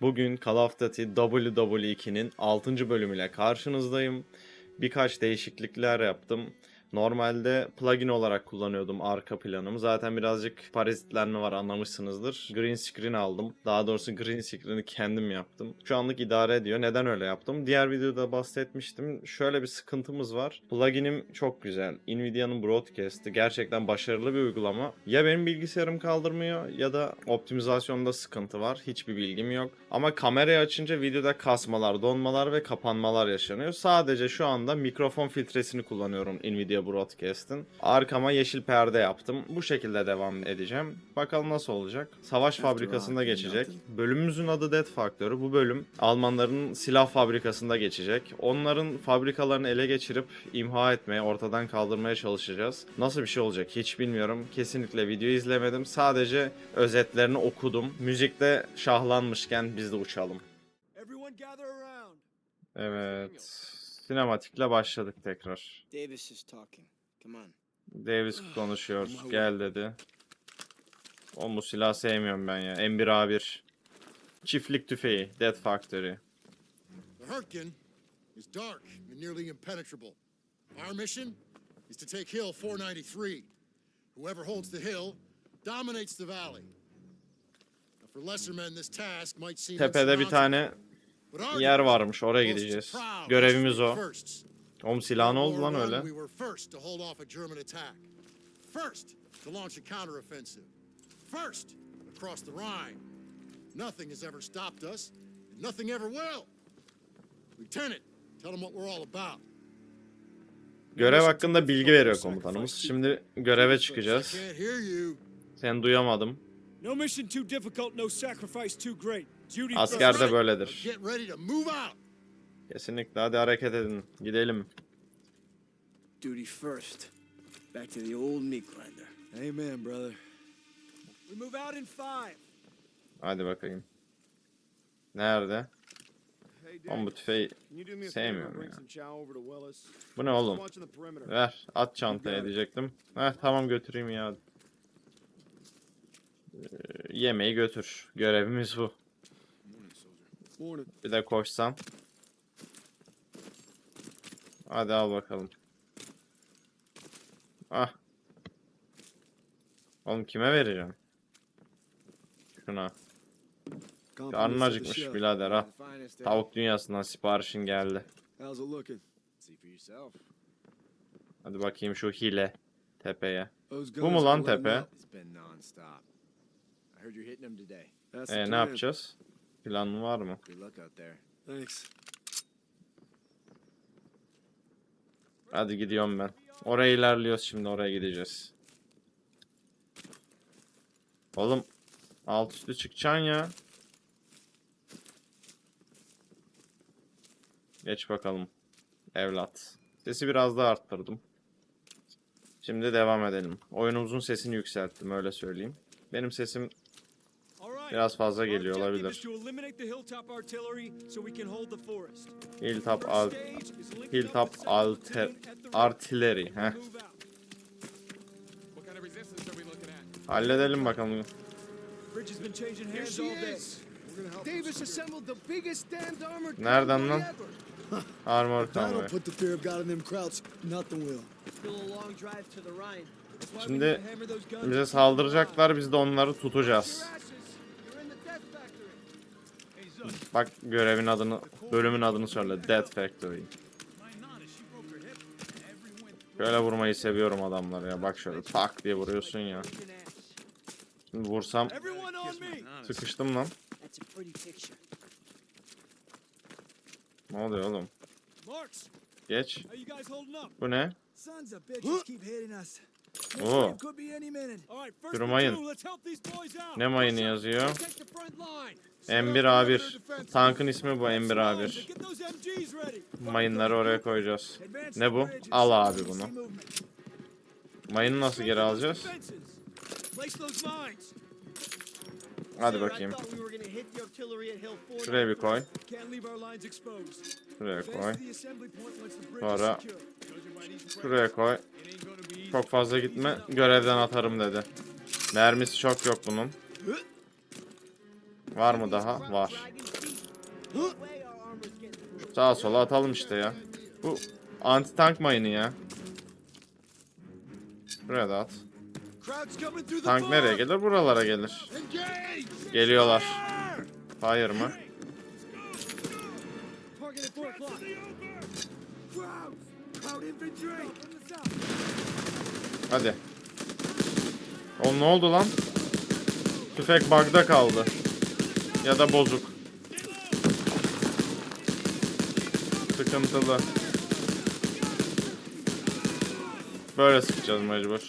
Bugün Call of Duty WW2'nin 6. bölümüyle karşınızdayım. Birkaç değişiklikler yaptım. Normalde plugin olarak kullanıyordum arka planımı. Zaten birazcık parazitlenme var anlamışsınızdır. Green screen aldım. Daha doğrusu green screen'i kendim yaptım. Şu anlık idare ediyor. Neden öyle yaptım? Diğer videoda bahsetmiştim. Şöyle bir sıkıntımız var. Pluginim çok güzel. Nvidia'nın Broadcast'ı gerçekten başarılı bir uygulama. Ya benim bilgisayarım kaldırmıyor ya da optimizasyonda sıkıntı var. Hiçbir bilgim yok. Ama kamerayı açınca videoda kasmalar, donmalar ve kapanmalar yaşanıyor. Sadece şu anda mikrofon filtresini kullanıyorum Nvidia Broadcast'ın. Arkama yeşil perde yaptım. Bu şekilde devam edeceğim. Bakalım nasıl olacak. Savaş fabrikasında geçecek. Bölümümüzün adı Death Factory. Bu bölüm Almanların silah fabrikasında geçecek. Onların fabrikalarını ele geçirip imha etmeye, ortadan kaldırmaya çalışacağız. Nasıl bir şey olacak hiç bilmiyorum. Kesinlikle video izlemedim. Sadece özetlerini okudum. Müzikte şahlanmışken biz de uçalım. Evet. Sinematikle başladık tekrar. Davis is talking. Come on. Davis konuşuyor. Gel dedi. O bu silah sevmiyorum ben ya. M1A1. Çiftlik tüfeği. Death Factory. The Hurtgen is dark and nearly impenetrable. Our mission is to take Hill 493. Whoever holds the hill dominates the valley. Now, for lesser men, this task might seem Tepede bir tane yer varmış. Oraya gideceğiz. Görevimiz o. Oğlum silah ne oldu lan öyle? First to launch a counteroffensive. First across the Rhine. Nothing has ever stopped us, and nothing ever will. Lieutenant, tell them what we're all about. Görev hakkında bilgi veriyor komutanımız. Şimdi göreve çıkacağız. Seni duyamadım. No mission too difficult, no sacrifice too great. Duty Askerde first. böyledir. Get ready to move out. Kesinlikle hadi hareket edin. Gidelim. Duty first. Back to the old meat grinder. Amen, brother. We move out in five. Hadi bakayım. Nerede? Oğlum bu tüfeği sevmiyorum ya. Bu ne oğlum? Ver at çantaya diyecektim. Heh tamam götüreyim ya. Ee, yemeği götür. Görevimiz bu. Bir de koşsam. Hadi al bakalım. Ah. Oğlum kime vereceğim? Şuna. Karnın acıkmış birader ha. Tavuk dünyasından siparişin geldi. Hadi bakayım şu hile tepeye. Bu mu lan tepe? E ne plan. yapacağız? Planın var mı? Good luck out there. Thanks. Hadi gidiyorum ben. Oraya ilerliyoruz şimdi oraya gideceğiz. Oğlum alt üstü çıkacaksın ya. Geç bakalım. Evlat. Sesi biraz daha arttırdım. Şimdi devam edelim. Oyunumuzun sesini yükselttim öyle söyleyeyim. Benim sesim. Biraz fazla geliyor olabilir. hilltop forest. Hilltop alter right. Heh. Halledelim bakalım. Nereden lan? Armor we Şimdi Bize saldıracaklar biz de onları tutacağız. Your asses. You're in the death factory. Bak görevin adını, bölümün adını söyle. Death Factory. Şöyle vurmayı seviyorum adamları ya. Bak şöyle tak diye vuruyorsun ya. Şimdi vursam sıkıştım lan. Ne oluyor oğlum? Geç. Bu ne? Oo. Out. Ne mayını yazıyor? Take the front line. M1A1. Tankın ismi bu Get M1A1. those MGs ready. Mayınları oraya koyacağız. Ne bu? Al abi bunu. Mayını nasıl geri alacağız? Hadi bakayım. Şuraya bir koy. Şuraya koy. Sonra-. Şuraya koy. Çok fazla gitme. Görevden atarım dedi. Mermisi çok yok bunun. Var mı daha? Var. Sağa sola atalım işte ya. Bu anti tank mayını ya. Buraya da at. Tank nereye gelir? Buralara gelir. Geliyorlar. Hayır mı? Hadi. Oğlum ne oldu lan? Tüfek bug'da kaldı. Ya da bozuk. Sıkıntılı. Böyle sıkacağız mecbur.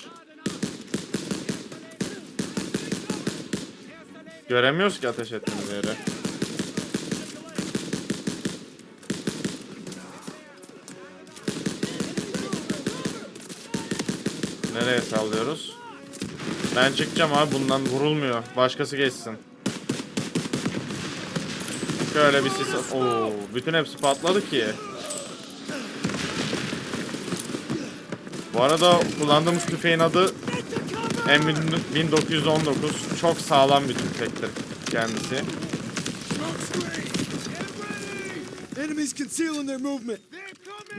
Göremiyoruz ki ateş ettiğimiz yeri. Nereye sallıyoruz? Ben çıkacağım abi bundan vurulmuyor. Başkası geçsin. Şöyle bir sis... Oo, bütün hepsi patladı ki. Bu arada kullandığımız tüfeğin adı M1919. Çok sağlam bir tüfektir kendisi.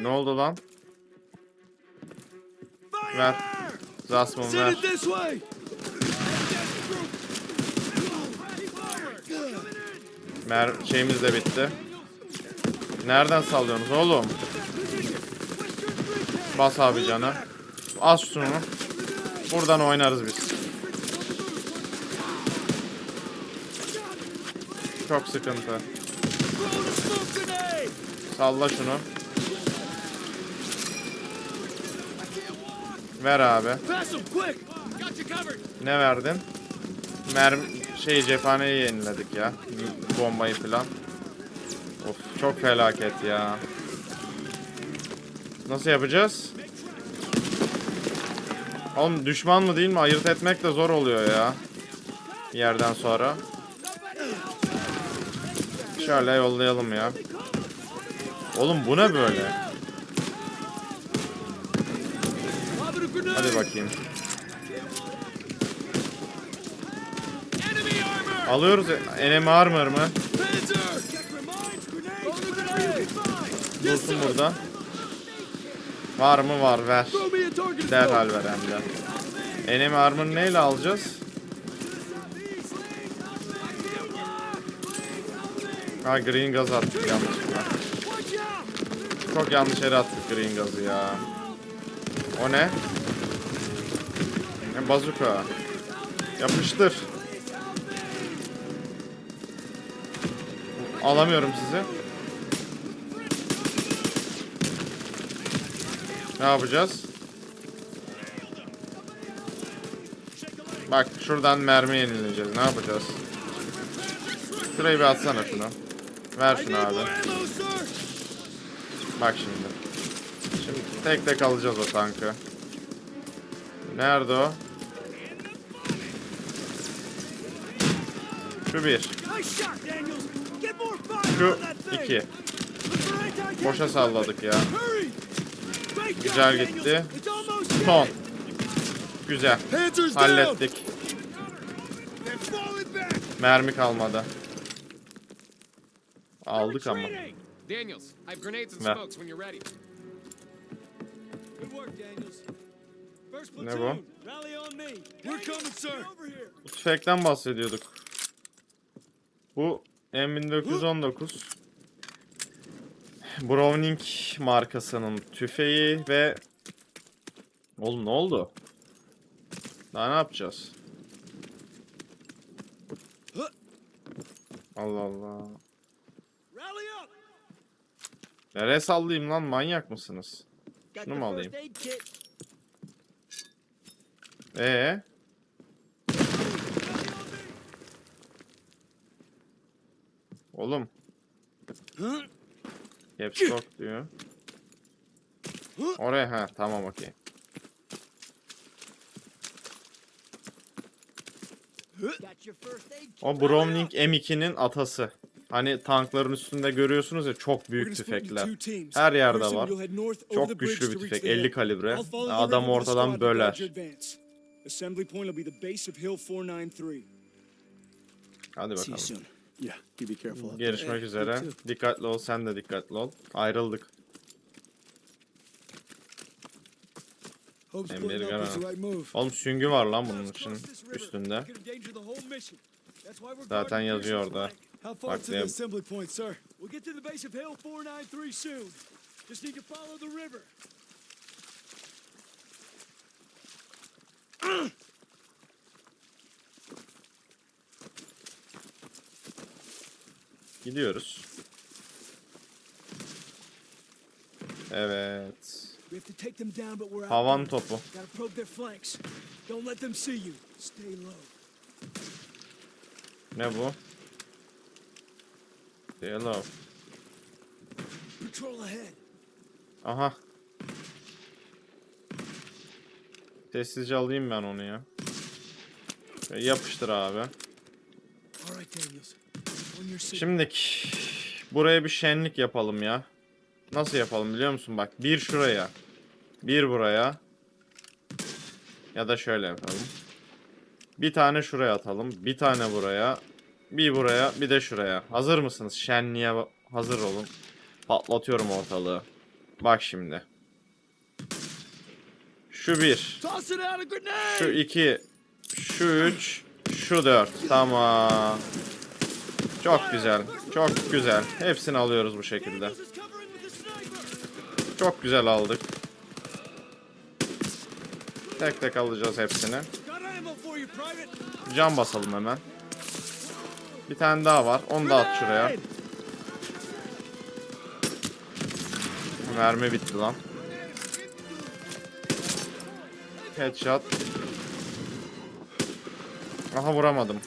Ne oldu lan? Ver. This way! Mer şeyimiz de bitti. Nereden sallıyorsunuz oğlum? Bas abi canı. Az şunu. Buradan oynarız biz. Çok sıkıntı. Salla şunu. Ver abi. Ne verdin? Mermi şey cephaneyi yeniledik ya. Bombayı falan. Of çok felaket ya. Nasıl yapacağız? Oğlum düşman mı değil mi ayırt etmek de zor oluyor ya. Bir yerden sonra. Şöyle yollayalım ya. Oğlum bu ne böyle? Hadi bakayım. Alıyoruz. Enemy armor mı? Dursun burada. Var mı var ver. Derhal ver hem de. Enemy armor neyle alacağız? Ha green gaz attık yanlışlıkla. Çok yanlış yere attık green gazı ya. O ne? Bazuka. Yapıştır. Alamıyorum sizi. Ne yapacağız? Bak şuradan mermi yenileyeceğiz. Ne yapacağız? Şurayı bir atsana şunu. Ver şunu abi. Bak şimdi. Şimdi tek tek alacağız o tankı. Nerede o? Şu bir. Şu iki. Boşa salladık ya. Güzel gitti. Son. Güzel. Hallettik. Mermi kalmadı. Aldık ama. Ver. Ne here. Bu tüfekten bahsediyorduk. Bu M1919 Browning markasının tüfeği ve Oğlum ne oldu? Daha ne yapacağız? Allah Allah. Nereye sallayayım lan manyak mısınız? Şunu mu alayım? Ee? Oğlum. Caps lock diyor. Oraya ha tamam okey. O Browning M2'nin atası. Hani tankların üstünde görüyorsunuz ya çok büyük tüfekler. Her yerde var. Çok güçlü bir tüfek. the hill. 50 kalibre. Adam ortadan böler. your advance. Assembly point will be the base of Hill 493. Hadi bakalım. Yeah, you be careful. Görüşmek üzere. Dikkatli ol, sen de dikkatli ol. Ayrıldık. Hope Emir Garan. the right move. Oğlum süngü var lan bunun için üstünde. Zaten yazıyor orada. How far Bak to ne- the assembly point, sir? We'll get to the base of Hill 493 soon. Just need to follow the river. Gidiyoruz. Evet. We have to take them down, but we're out. Havan topu. Stay low. Ne bu? Patrol ahead. Aha. Sessizce alayım ben onu ya. Yapıştır abi. All right, Daniels. Şimdiki buraya bir şenlik yapalım ya. Nasıl yapalım biliyor musun? Bak bir şuraya. Bir buraya. Ya da şöyle yapalım. Bir tane şuraya atalım. Bir tane buraya. Bir buraya. Bir de şuraya. Hazır mısınız? Şenliğe hazır olun. Patlatıyorum ortalığı. Bak şimdi. Şu bir. Şu iki. Şu üç. Şu dört. Tamam. Çok güzel. Çok güzel. Hepsini alıyoruz bu şekilde. Çok güzel aldık. Tek tek alacağız hepsini. Cam basalım hemen. Bir tane daha var. Onu da at şuraya. Mermi bitti lan. Headshot. Aha vuramadım.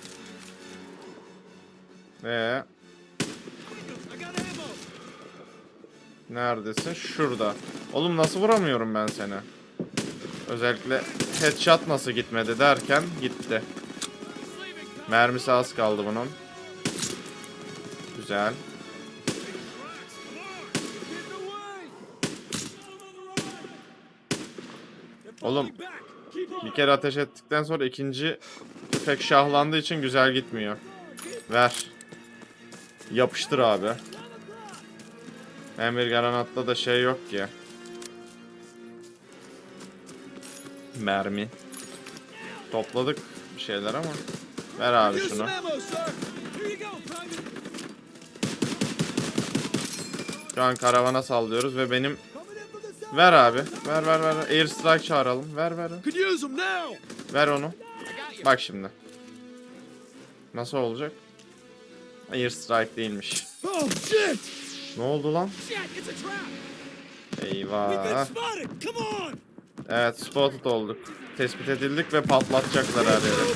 Ammo. neredesin? Şurada. Oğlum nasıl vuramıyorum ben seni? Özellikle headshot nasıl gitmedi derken gitti. Mermisi az kaldı bunun. Güzel. Oğlum. Bir kere ateş ettikten sonra ikinci tüfek şahlandığı için güzel gitmiyor. Ver. Yapıştır abi. Emir granatta da şey yok ki. Mermi. Topladık bir şeyler ama. Ver abi şunu. Şu an karavana sallıyoruz ve benim... Ver abi. Ver ver ver. Air strike çağıralım. Ver ver. Ver onu. Bak şimdi. Nasıl olacak? Air strike değilmiş. Oh shit! Ne oldu lan? Eyvah. Evet spotted olduk. Tespit edildik ve patlatacaklar her yeri.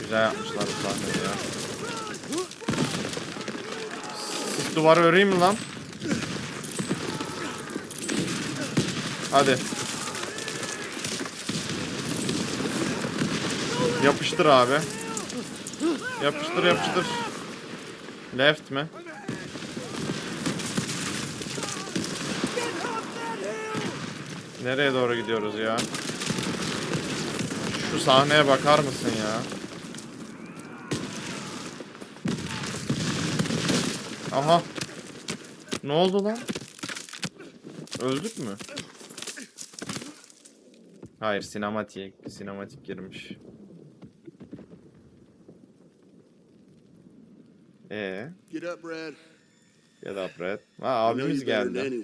Güzel yapmışlar bu sahneyi ya. Sis duvarı öreyim mi lan? Hadi. Yapıştır abi. Yapıştır yapıştır. Left mi? Nereye doğru gidiyoruz ya? Şu sahneye bakar mısın ya? Aha. Ne oldu lan? Öldük mü? Hayır, sinematik, sinematik girmiş. Ee, Get up, Brad. ya da Brad. Ha, abimiz geldi.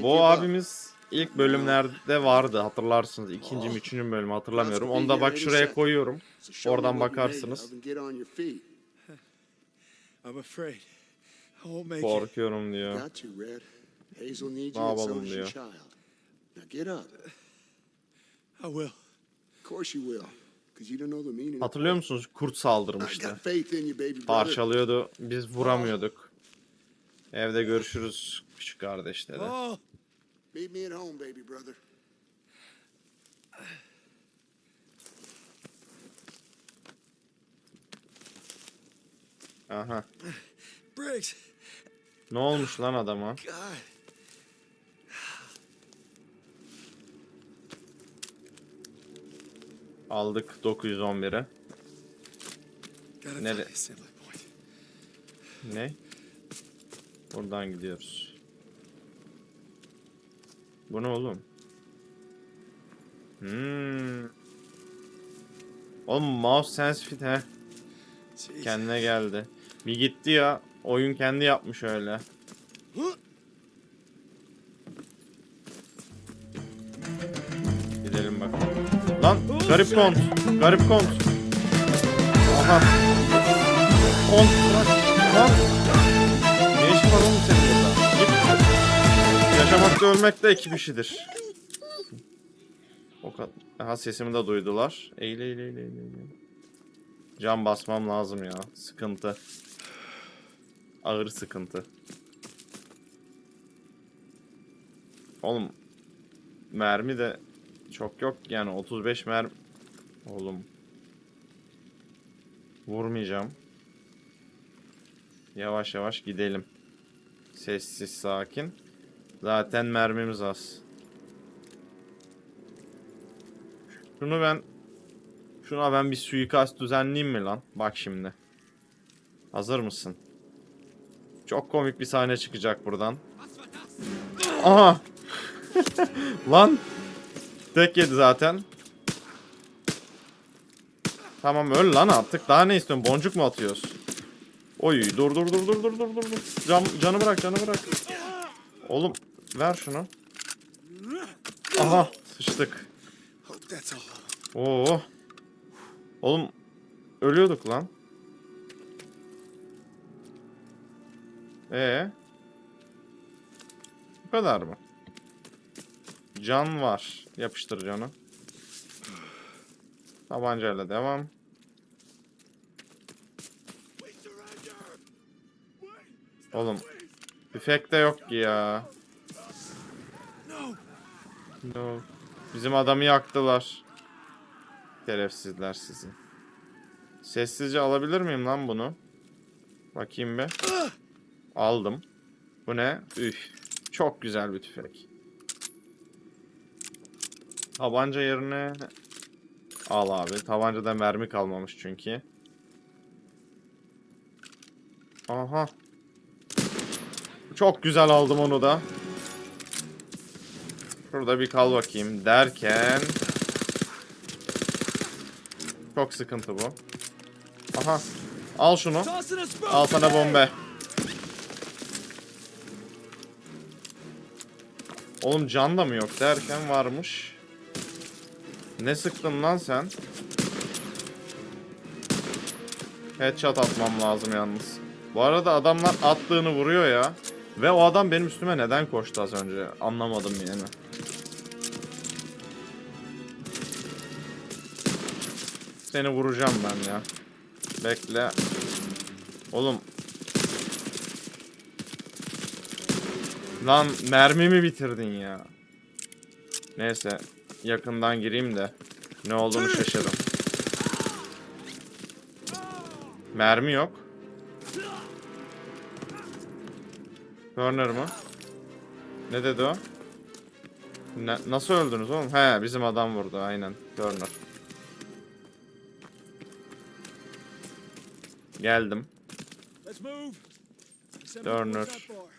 Bu up. abimiz ilk bölümlerde vardı hatırlarsınız. İkinci mi üçüncü bölümü hatırlamıyorum. Onu da bak şuraya koyuyorum. Oradan bakarsınız. get. Korkuyorum diyor. Ne yapalım diyor. get up. I will. Of course you will, Hatırlıyor musunuz? Kurt saldırmıştı. got faith in you, baby brother. Parçalıyordu. Biz vuramıyorduk. Evde görüşürüz küçük kardeş dedi. Oh, Meet me at home, baby brother. Aha. Briggs. Ne olmuş lan adama? God. Aldık 911'e. Gotta Nere-. Ne? Buradan gidiyoruz. Bu ne oğlum? Hmm. Oğlum mouse sensitive he. Jeez. Kendine geldi. Bir gitti ya. Oyun kendi yapmış öyle. Garip kont. Garip kont. Aha. Kont. Lan. Ne işin var oğlum senin burada? Git. Yaşamakta ölmek de ekip işidir. O kadar. Aha sesimi de duydular. Eğil eğil eğil. eğil. Can basmam lazım ya. Sıkıntı. Ağır sıkıntı. Oğlum mermi de çok yok yani 35 mermi. Oğlum. Vurmayacağım. Yavaş yavaş gidelim. Sessiz sakin. Zaten mermimiz az. Şunu ben Şuna ben bir suikast düzenleyeyim mi lan? Bak şimdi. Hazır mısın? Çok komik bir sahne çıkacak buradan. Aha! lan! Tek yedi zaten. Tamam öl lan artık. Daha ne istiyorsun? Boncuk mu atıyoruz? Oy dur dur dur dur dur dur dur. Can, canı bırak canı bırak. Oğlum ver şunu. Aha sıçtık. Oo. Oğlum ölüyorduk lan. Ee? Bu kadar mı? Can var. Yapıştır canı. Tabancayla devam. Oğlum tüfek de yok ki ya. No. Bizim adamı yaktılar. Şerefsizler sizi. Sessizce alabilir miyim lan bunu? Bakayım be. Aldım. Bu ne? Üf. Çok güzel bir tüfek. Tabanca yerine al abi. Tabancada mermi kalmamış çünkü. Aha. Çok güzel aldım onu da. Şurada bir kal bakayım derken çok sıkıntı bu. Aha. Al şunu. Al sana bombe. Oğlum can da mı yok derken varmış. Ne sıktın lan sen? Headshot atmam lazım yalnız. Bu arada adamlar attığını vuruyor ya. Ve o adam benim üstüme neden koştu az önce? Anlamadım yani. Seni vuracağım ben ya. Bekle. Oğlum. Lan mermimi bitirdin ya. Neyse. Yakından gireyim de. Ne olduğunu şaşırdım. Mermi yok. Turner mı? Ne dedi o? Ne- nasıl öldünüz oğlum? He bizim adam vurdu aynen. Turner. Geldim. Turner.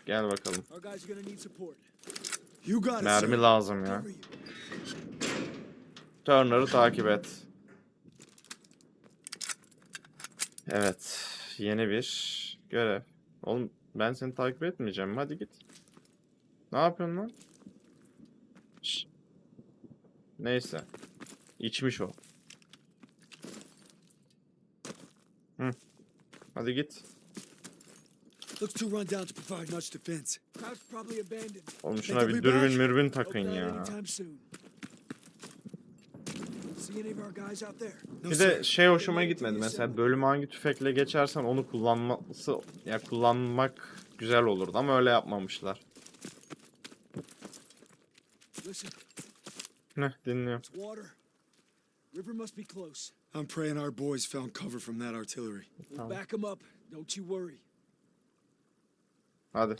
Gel bakalım. Mermi lazım ya. Turner'ı takip et. Evet. Yeni bir görev. Oğlum ben seni takip etmeyeceğim. Hadi git. Ne yapıyorsun lan? Şş. Neyse. İçmiş o. Hı. Hadi git. Looks too run down to provide much defense. Crowd's probably abandoned. Oğlum şuna bir dürbün mürbün takın ya. anytime soon. See any of our guys out there? No, Bir de şey hoşuma gitmedi mesela bölüm hangi tüfekle geçersen onu kullanması ya kullanmak güzel olurdu ama öyle yapmamışlar. Listen, Ne dinliyorum. it's water. River must be close. I'm praying our boys found cover from that artillery. We'll Tamam. back them up. Don't you worry. Hadi.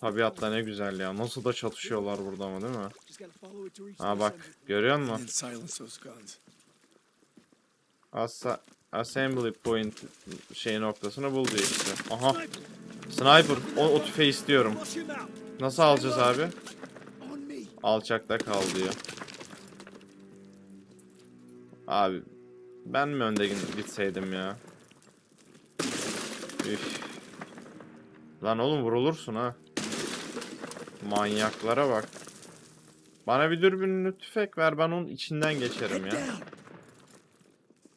Tabiatla ne güzel ya. Nasıl da çatışıyorlar burada ama değil mi? Ha bak görüyor musun? Assa assembly point şey noktasını buldu işte. Aha. Sniper. O, o tüfeği istiyorum. Nasıl alacağız abi? Alçakta kal diyor. Abi ben mi önde git- gitseydim ya? Üf. Lan oğlum vurulursun ha. Manyaklara bak. Bana bir dürbünlü tüfek ver ben onun içinden geçerim ya.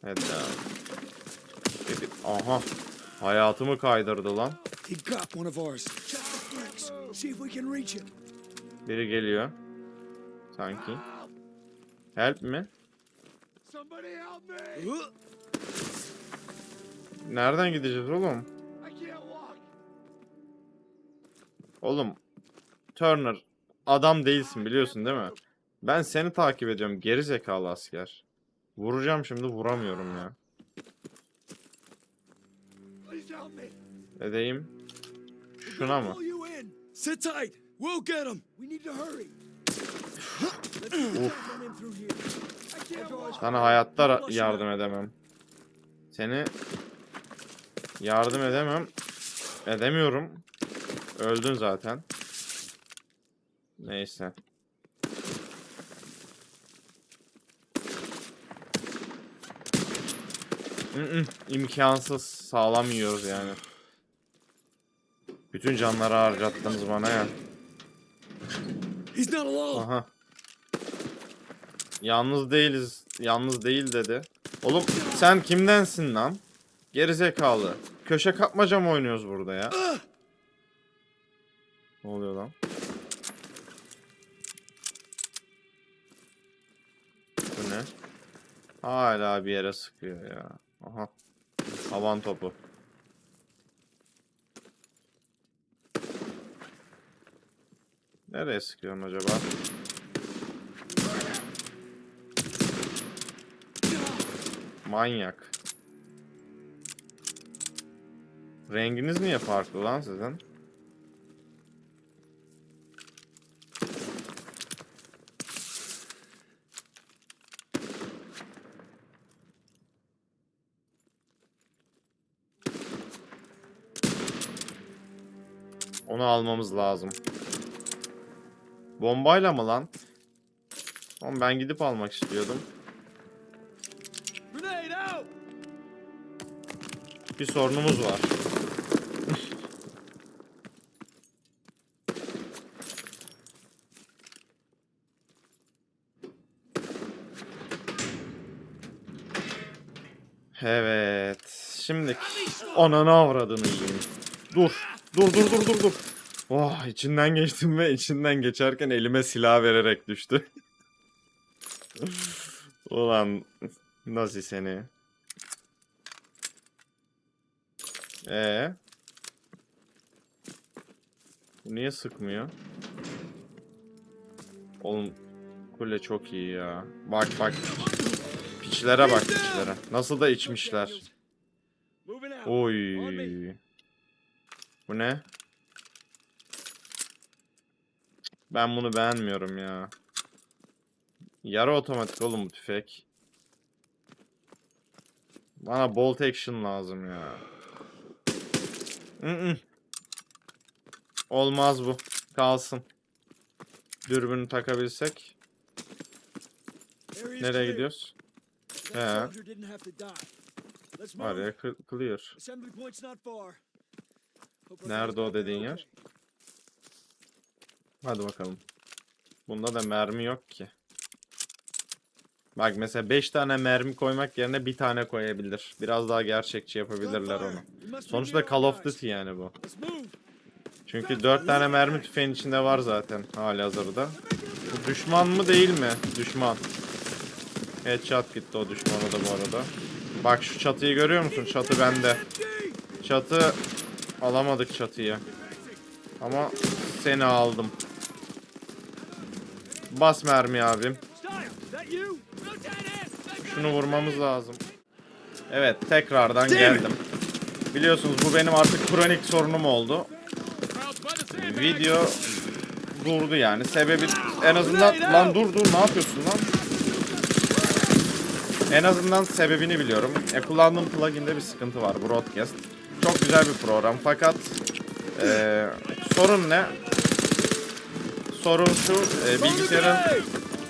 Evet Aha. Hayatımı kaydırdı lan. Biri geliyor. Sanki. Help mi? Nereden gideceğiz oğlum? Oğlum Turner adam değilsin biliyorsun değil mi? Ben seni takip ediyorum geri zekalı asker. Vuracağım şimdi vuramıyorum ya. Edeyim. Şuna mı? Sit tight. We'll get him. We need to hurry. Sana hayatta yardım edemem. Seni yardım edemem. Edemiyorum. Öldün zaten. Neyse. İmkansız. Sağlam yiyoruz yani. Bütün canları harcattınız bana ya. Aha. Yalnız değiliz. Yalnız değil dedi. Oğlum sen kimdensin lan? Gerizekalı. Köşe kapmaca mı oynuyoruz burada ya? Ne oluyor lan? Hala bir yere sıkıyor ya. Aha. Havan topu. Nereye sıkıyorsun acaba? Manyak. Renginiz niye farklı lan sizin? Onu almamız lazım. Bombayla mı lan? Oğlum ben gidip almak istiyordum. Bir sorunumuz var. Evet. Şimdi ananı avradını yiyeyim. Dur. Dur dur dur dur dur. Oh içinden geçtim ve içinden geçerken elime silah vererek düştü. Ulan Nazi seni. Ee? Bu niye sıkmıyor? Oğlum kule çok iyi ya. Bak bak. Piçlere bak piçlere. Nasıl da içmişler. Oy. Bu ne? Ben bunu beğenmiyorum ya. Yarı otomatik oğlum bu tüfek. Bana bolt action lazım ya. Mm-mm. Olmaz bu. Kalsın. Dürbünü takabilsek. Nereye gidiyoruz? He. Var ya cl- clear. Nerede o dediğin yer? Hadi bakalım. Bunda da mermi yok ki. Bak mesela 5 tane mermi koymak yerine bir tane koyabilir. Biraz daha gerçekçi yapabilirler onu. Sonuçta Call of. Duty yani bu. Çünkü 4 tane mermi tüfeğin içinde var zaten hali hazırda. Bu düşman mı değil mi? Düşman. Headshot gitti o düşmana da bu arada. Bak şu çatıyı görüyor musun? Çatı bende. Çatı alamadık çatıyı. Ama seni aldım. Bas mermi abim. Şunu vurmamız lazım. Evet tekrardan geldim. Biliyorsunuz bu benim artık kronik sorunum oldu. Video durdu yani. Sebebi en azından lan dur dur ne yapıyorsun lan? En azından sebebini biliyorum. E, kullandığım plugin'de bir sıkıntı var. Broadcast. Çok güzel bir program fakat e, sorun ne? Sorun şu, e, bilgisayarın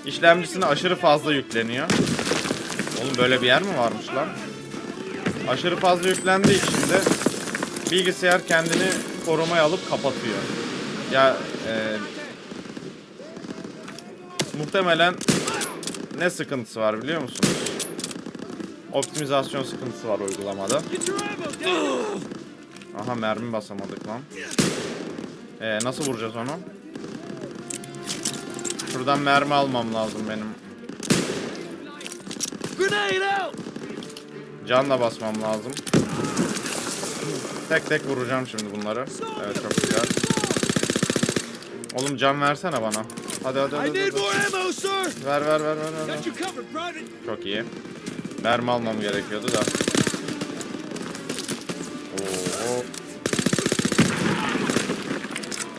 işlemcisine aşırı fazla yükleniyor. Oğlum böyle bir yer mi varmış lan? Aşırı fazla yüklendiği için de bilgisayar kendini korumaya alıp kapatıyor. Ya e, muhtemelen ne sıkıntısı var biliyor musunuz? Optimizasyon sıkıntısı var uygulamada. Aha mermi basamadık lan. Ee, nasıl vuracağız onu? Şuradan mermi almam lazım benim. Grenade out! Can da basmam lazım. Tek tek vuracağım şimdi bunları. Evet çok güzel. Oğlum can versene bana. Hadi hadi hadi. hadi. sir! Ver ver ver ver. ver! Çok iyi. Mermi almam gerekiyordu da. Oo.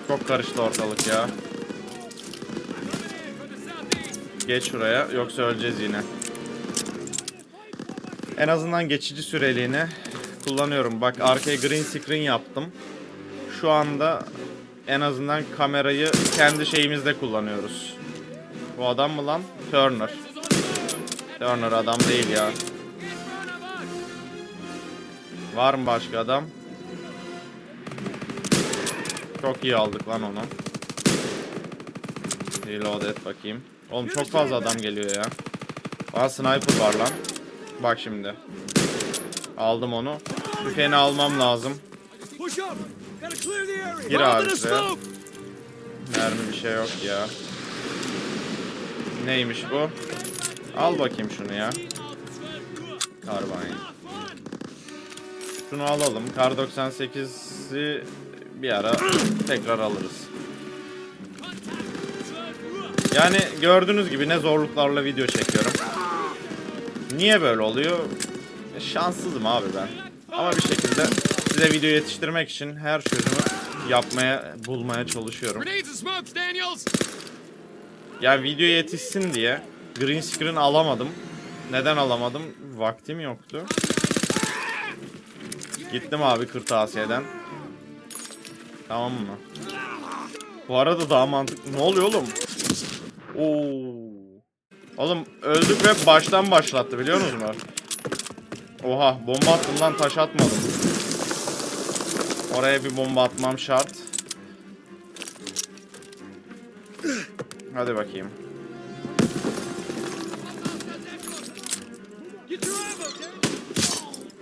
Çok karıştı ortalık ya. Geç şuraya yoksa öleceğiz yine. En azından geçici süreliğine kullanıyorum. Bak arkaya green screen yaptım. Şu anda en azından kamerayı kendi şeyimizde kullanıyoruz. Bu adam mı lan? Turner. Turner adam değil ya. Var mı başka adam? Çok iyi aldık lan onu. Reload et bakayım. Oğlum çok fazla adam geliyor ya. Aa sniper var lan. Bak şimdi. Aldım onu. Tüfeğini almam lazım. Gir abi! Mermi bir şey yok ya. Neymiş bu? Al bakayım şunu ya. Karbine. Şunu alalım. Kar 98'i bir ara tekrar alırız. Yani gördüğünüz gibi ne zorluklarla video çekiyorum. Niye böyle oluyor? E, Şanssızım abi ben. Ama bir şekilde size video yetiştirmek için her çözümü yapmaya, bulmaya çalışıyorum. Ya video yetişsin diye green screen alamadım. Neden alamadım? Vaktim yoktu. Gittim abi kırtasiyeden. Tamam mı? Bu arada daha mantıklı. Ne oluyor oğlum? Oo. Oğlum öldük ve baştan başlattı biliyor musunuz? Oha bomba attım lan taş atmadım. Oraya bir bomba atmam şart. Hadi bakayım.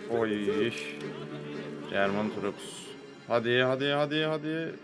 Oy. German Troops. Hadi hadi hadi hadi.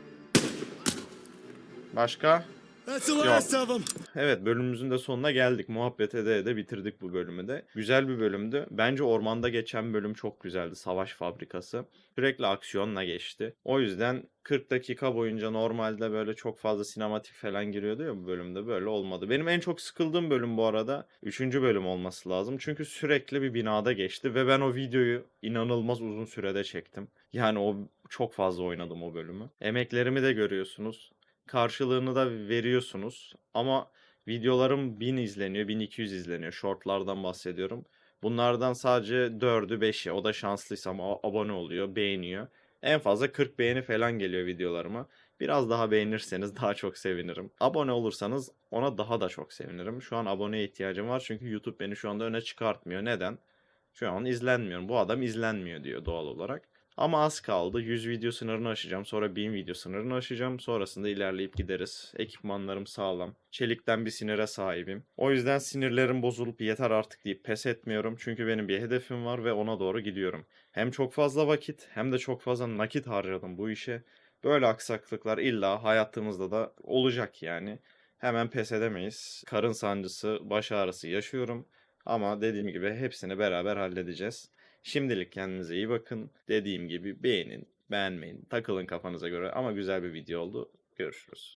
Başka? That's the last of them! Evet bölümümüzün de sonuna geldik. Muhabbet ede ede bitirdik bu bölümü de. Güzel bir bölümdü. Bence ormanda geçen bölüm çok güzeldi. Savaş fabrikası. Sürekli aksiyonla geçti. O yüzden 40 dakika boyunca normalde böyle çok fazla sinematik falan giriyordu ya bu bölümde. Böyle olmadı. Benim en çok sıkıldığım bölüm bu arada 3. bölüm olması lazım. Çünkü sürekli bir binada geçti ve ben o videoyu inanılmaz uzun sürede çektim. Yani o çok fazla oynadım o bölümü. Emeklerimi de görüyorsunuz karşılığını da veriyorsunuz. Ama videolarım 1000 izleniyor, 1200 izleniyor. Shortlardan bahsediyorum. Bunlardan sadece 4'ü 5'i o da şanslıysam a- abone oluyor, beğeniyor. En fazla 40 beğeni falan geliyor videolarıma. Biraz daha beğenirseniz daha çok sevinirim. Abone olursanız ona daha da çok sevinirim. Şu an aboneye ihtiyacım var çünkü YouTube beni şu anda öne çıkartmıyor. Neden? Şu an izlenmiyorum. Bu adam izlenmiyor diyor doğal olarak. Ama az kaldı. 100 video sınırını aşacağım. Sonra 1000 video sınırını aşacağım. Sonrasında ilerleyip gideriz. Ekipmanlarım sağlam. Çelikten bir sinire sahibim. O yüzden sinirlerim bozulup yeter artık deyip pes etmiyorum. Çünkü benim bir hedefim var ve ona doğru gidiyorum. Hem çok fazla vakit hem de çok fazla nakit harcadım bu işe. Böyle aksaklıklar illa hayatımızda da olacak yani. Hemen pes edemeyiz. Karın sancısı, baş ağrısı yaşıyorum. Ama dediğim gibi hepsini beraber halledeceğiz. Şimdilik kendinize iyi bakın. Dediğim gibi beğenin, beğenmeyin, takılın kafanıza göre ama güzel bir video oldu. Görüşürüz.